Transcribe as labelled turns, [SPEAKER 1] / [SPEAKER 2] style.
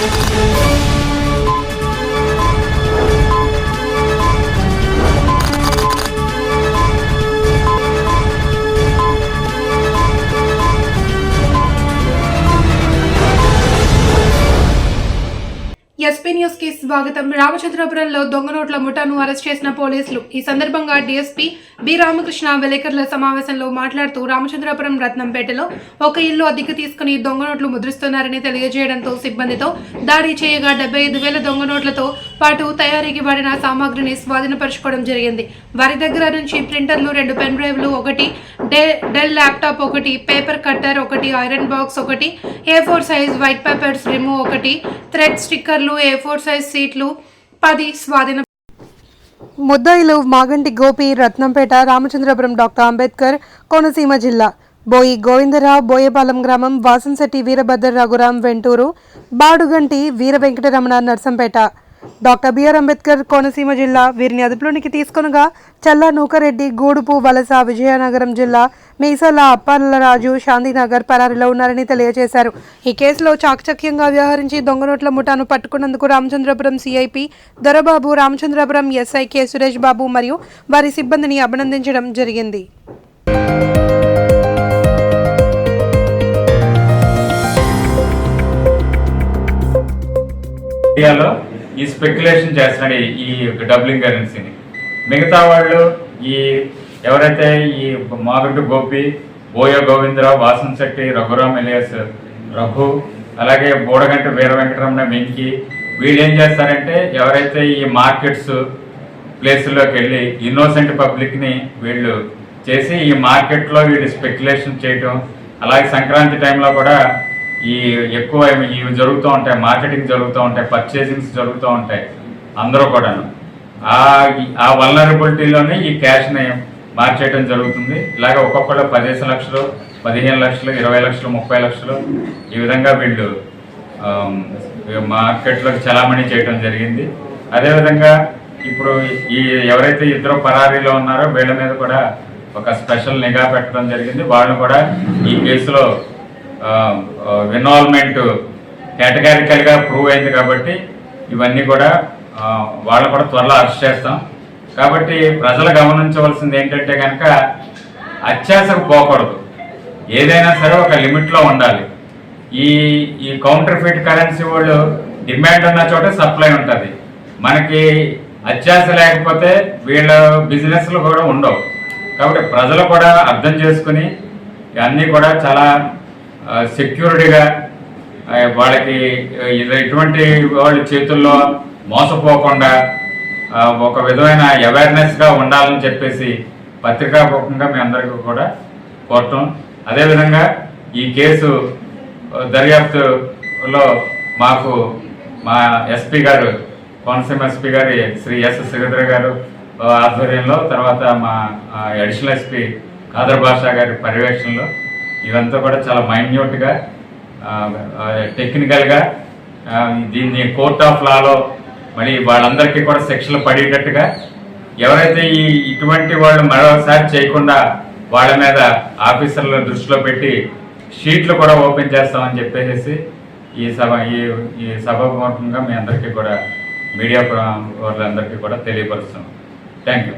[SPEAKER 1] Música SP న్యూస్కి స్వాగతం. రామచంద్రపురంలో దొంగ నోట్ల ముఠాను అరెస్ట్ చేసిన పోలీసులు. ఈ సందర్భంగా డీఎస్పీ బి. రామకృష్ణ విలేకరుల సమావేశంలో మాట్లాడుతూ రామచంద్రపురం రత్నంపేటలో ఒక ఇల్లు అద్దెకు తీసుకుని దొంగ నోట్లు ముద్రిస్తున్నారని తెలియజేయడంతో సిబ్బందితో దాడి చేయగా డెబ్బై ఐదు వేల దొంగ నోట్లతో పాటు తయారీకి వాడిన సామాగ్రిని స్వాధీనపరచుకోవడం జరిగింది. వారి దగ్గర నుంచి ప్రింటర్లు రెండు పెన్ డ్రైవ్లు ఒకటి డె డెల్ ల్యాప్టాప్ ఒకటి పేపర్ కట్టర్ ఒకటి ఐరన్ బాక్స్ ఒకటి A four size white papers రిమూ ఒకటి థ్రెడ్ స్టిక్కర్లు ఏ ఫోర్ సైజ్ సీట్లు పది స్వాధీన ముద్దాయిలు మాగంటి గోపి రత్నంపేట రామచంద్రపురం డాక్టర్ అంబేద్కర్ కోనసీమ జిల్లా. బోయి గోవిందరావు బోయపాలెం గ్రామం వాసంశెట్టి వీరభద్ర రఘురాం వెంటూరు బాడుగంటి వీర వెంకటరమణ నర్సంపేట. డాక్టర్ బిఆర్ అంబేద్కర్ కోనసీమ జిల్లా వీరిని అదుపులోనికి తీసుకొనగా చల్లా నూకరెడ్డి గూడుపు వలస విజయనగరం జిల్లా మీసాల అప్పాలరాజు శాంతినగర్ పరారిలో ఉన్నారని తెలియజేశారు. ఈ కేసులో చాకచక్యంగా వ్యవహరించి దొంగ నోట్ల ముఠాను పట్టుకున్నందుకు Ramachandrapuram CI P Dorababu Ramachandrapuram SI K Suresh Babu మరియు వారి సిబ్బందిని అభినందించడం జరిగింది.
[SPEAKER 2] ఇండియాలో ఈ స్పెక్యులేషన్ చేస్తున్నాడు ఈ- డబ్లింగ్ కరెన్సీని మిగతా వాళ్ళు ఈ ఎవరైతే ఈ మాగుంటు గోపి బోయ గోవిందరావు వాసన్ శెట్టి రఘురామ్ ఎలియస్ రఘు అలాగే బోడగంట వీర వెంకటరమణ వెంకి వీళ్ళు ఏం చేస్తారంటే ఎవరైతే ఈ మార్కెట్స్ ప్లేసుల్లోకి వెళ్ళి ఇన్నోసెంట్ పబ్లిక్ని వీళ్ళు చేసి ఈ మార్కెట్లో వీళ్ళు స్పెక్యులేషన్ చేయటం అలాగే సంక్రాంతి టైంలో కూడా ఈ ఎక్కువ ఇవి జరుగుతూ ఉంటాయి మార్కెటింగ్ జరుగుతూ ఉంటాయి పర్చేసింగ్స్ జరుగుతూ ఉంటాయి అందరూ కూడాను. ఆ ఆ వల్నరబిలిటీలోనే ఈ క్యాష్ని మార్చేయడం జరుగుతుంది. ఇలాగ ఒక్కొక్కళ్ళు పదిహేను లక్షలు పదిహేను లక్షలు ఇరవై లక్షలు ముప్పై లక్షలు ఈ విధంగా వీళ్ళు మార్కెట్లోకి చలామణి చేయడం జరిగింది. అదేవిధంగా ఇప్పుడు ఈ ఎవరైతే ఇద్దరు పరారీలో ఉన్నారో వీళ్ళ మీద కూడా ఒక స్పెషల్ నిఘా పెట్టడం జరిగింది. వాళ్ళు కూడా ఈ కేసులో ఇన్వాల్వ్మెంట్ కేటగారికల్గా ప్రూవ్ అయింది కాబట్టి ఇవన్నీ కూడా వాళ్ళు కూడా త్వరలో అరెస్ట్ చేస్తాం. కాబట్టి ప్రజలు గమనించవలసింది ఏంటంటే కనుక అత్యాశకు పోకూడదు. ఏదైనా సరే ఒక లిమిట్లో ఉండాలి. ఈ ఈ కౌంటర్ ఫిట్ కరెన్సీ వాళ్ళు డిమాండ్ ఉన్న చోట సప్లై ఉంటుంది. మనకి అత్యాశ లేకపోతే వీళ్ళ బిజినెస్లు కూడా ఉండవు. కాబట్టి ప్రజలు కూడా అర్థం చేసుకుని అన్నీ కూడా చాలా సెక్యూరిటీగా వాళ్ళకి ఇటువంటి ఎటువంటి వాళ్ళ చేతుల్లో మోసపోకుండా ఒక విధమైన అవేర్నెస్గా ఉండాలని చెప్పేసి పత్రికాపూర్వకంగా మీ అందరికీ కూడా కోరటం. అదేవిధంగా ఈ కేసు దర్యాప్తులో మాకు మా ఎస్పీ గారు కోనసీమ ఎస్పీ గారి శ్రీ ఎస్ శ్రీధర్ గారు ఆధ్వర్యంలో తర్వాత మా అడిషనల్ ఎస్పీ ఖాదర్ బాషా గారి పర్యవేక్షణలో ఇదంతా కూడా చాలా మైన్యూట్గా టెక్నికల్గా దీన్ని కోర్ట్ ఆఫ్ లాలో మళ్ళీ వాళ్ళందరికీ కూడా శిక్షలు పడేటట్టుగా ఎవరైతే ఈ ఇటువంటి వాళ్ళు మరోసారి చేయకుండా వాళ్ళ మీద ఆఫీసర్ల దృష్టిలో పెట్టి షీట్లు కూడా ఓపెన్ చేస్తామని చెప్పేసి ఈ సభ ఈ ఈ సభాపూర్వకంగా మీ అందరికీ కూడా మీడియా వాళ్ళందరికీ కూడా తెలియపరుస్తున్నాం. Thank you